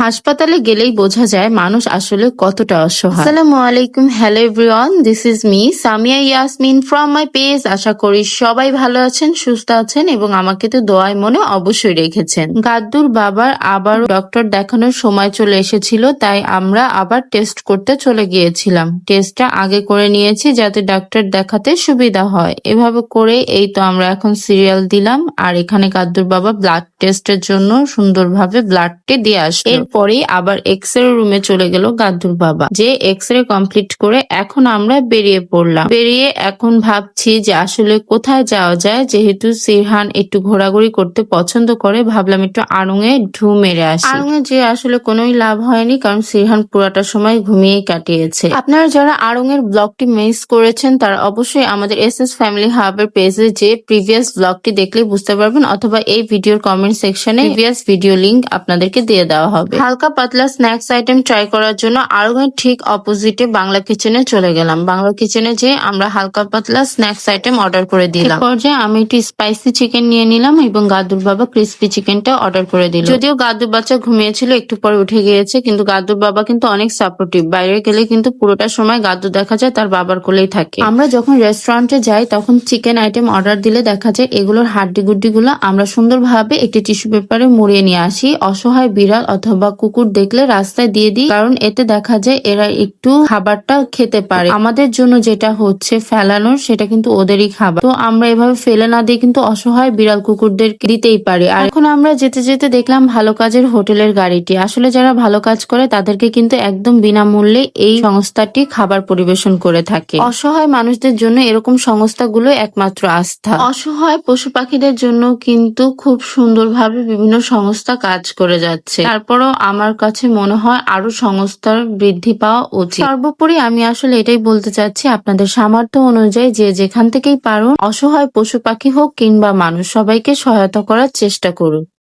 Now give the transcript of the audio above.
হাসপাতালে গেলেই বোঝা যায় মানুষ আসলে কতটা অসহায়। আসসালামু আলাইকুম, hello everyone, this is me, Samia Yasmin from my page. আশা করি সবাই ভালো আছেন, সুস্থ আছেন এবং আমাকে তো দোয়ায় মনে অবশ্যই রেখেছেন। গাদ্দুর বাবার আবার ডক্টর দেখানোর সময় চলে এসেছিল, তাই আমরা আবার টেস্ট করতে চলে গিয়েছিলাম। টেস্টটা আগে করে নিয়েছি যাতে ডাক্তার দেখাতে সুবিধা হয়। এভাবে করে এই তো আমরা এখন সিরিয়াল দিলাম, আর এখানে গাদ্দুর বাবা ব্লাড টেস্টের জন্য সুন্দরভাবে ব্লাডটি দিয়ে আসলো এরপরে আবার এক্স রে রুমে চলে গেল গাদ্দুর বাবা যে এক্স রে কমপ্লিট করে এখন আমরা বেরিয়ে পড়লাম। বেরিয়ে এখন ভাবছি যে আসলে কোথায় যাওয়া যায় যেহেতু সিরহান একটু ঘোরাঘুরি করতে পছন্দ করে ভাবলাম একটু আড়ঙে ঢু মেরে আসি। আড়ঙে যে আসলে কোনোই লাভ হয়নি কারণ সিরহান পুরাটা সময় ঘুমিয়েই কাটিয়েছে। আপনারা যারা আড়ঙের ব্লগটি মিস করেছেন তারা অবশ্যই আমাদের এস এস ফ্যামিলি হাবের পেজে যে প্রিভিয়াস ব্লগটি দেখলে বুঝতে পারবেন অথবা এই ভিডিওর কমেন্ট সেকশনে প্রিভিয়াস ভিডিও লিংক আপনাদেরকে দিয়ে দেওয়া হবে। হালকা পাতলা স্ন্যাক্স আইটেম ট্রাই করার জন্য আড়ঙের ঠিক অপোজিটে বাংলা কিচেনে চলে গেলাম। বাংলা কিচেনে যে আমরা হালকা পাতলা স্ন্যাক্স আইটেম অর্ডার করে দিলাম। পর্যায়ে আমি একটি স্পাইসি চিকেন নিয়ে নিলাম এবং গাদুর বাবা ক্রিস্পি চিকেনটা অর্ডার করে দিল। যদিও গাদুর বাচ্চা ঘুমিয়েছিল একটু পরে উঠে গিয়েছে কিন্তু গাদুর বাবা কিন্তু অনেক সাপোর্টিভ বাইরে গেলে কিন্তু পুরোটা সময় গাদু দেখা যায় তার বাবার কোলেই থাকে। আমরা যখন রেস্টুরেন্টে যাই তখন চিকেন আইটেম অর্ডার দিলে দেখা যায় এগুলোর হাড্ডি গুড্ডি গুলো আমরা সুন্দরভাবে একটি টিস্যু পেপারে মুড়িয়ে নিয়ে আসি। অসহায় বিড়াল অথবা কুকুর দেখলে রাস্তায় দিয়ে দিই, কারণ এতে দেখা যায় এরা একটু খাবারটা খেতে পারে। আমাদের জন্য যেটা হচ্ছে ফেলানোর সেটা কিন্তু ওদেরই খাবার। তো আমরা এভাবে ফেলে না দিয়ে কিন্তু অসহায় বিড়াল কুকুরদের দিতেই পারি। আর এখন আমরা যেতে যেতে দেখলাম ভালো কাজের হোটেলের গাড়িটি। আসলে যারা ভালো কাজ করে, তাদেরকে কিন্তু একদম বিনামূল্যে এই সংস্থাটি খাবার পরিবেশন করে থাকে। অসহায় মানুষদের জন্য এরকম সংস্থাগুলো একমাত্র আস্থা। অসহায় পশু পাখিদের জন্য কিন্তু খুব সুন্দরভাবে বিভিন্ন সংস্থা কাজ করে যাচ্ছে। তারপরও আমার কাছে মনে হয় আরও সংস্থার বৃদ্ধি পাওয়া উচিত। সর্বোপরি আমি আসলে এটাই বলতে চাচ্ছি, আপনাদের সামর্থ্য অনুযায়ী যে যেখান থেকেই পারুন, অসহায় পশু পাখি হোক কিংবা মানুষ, সবাইকে সহায়তা করার চেষ্টা করুন।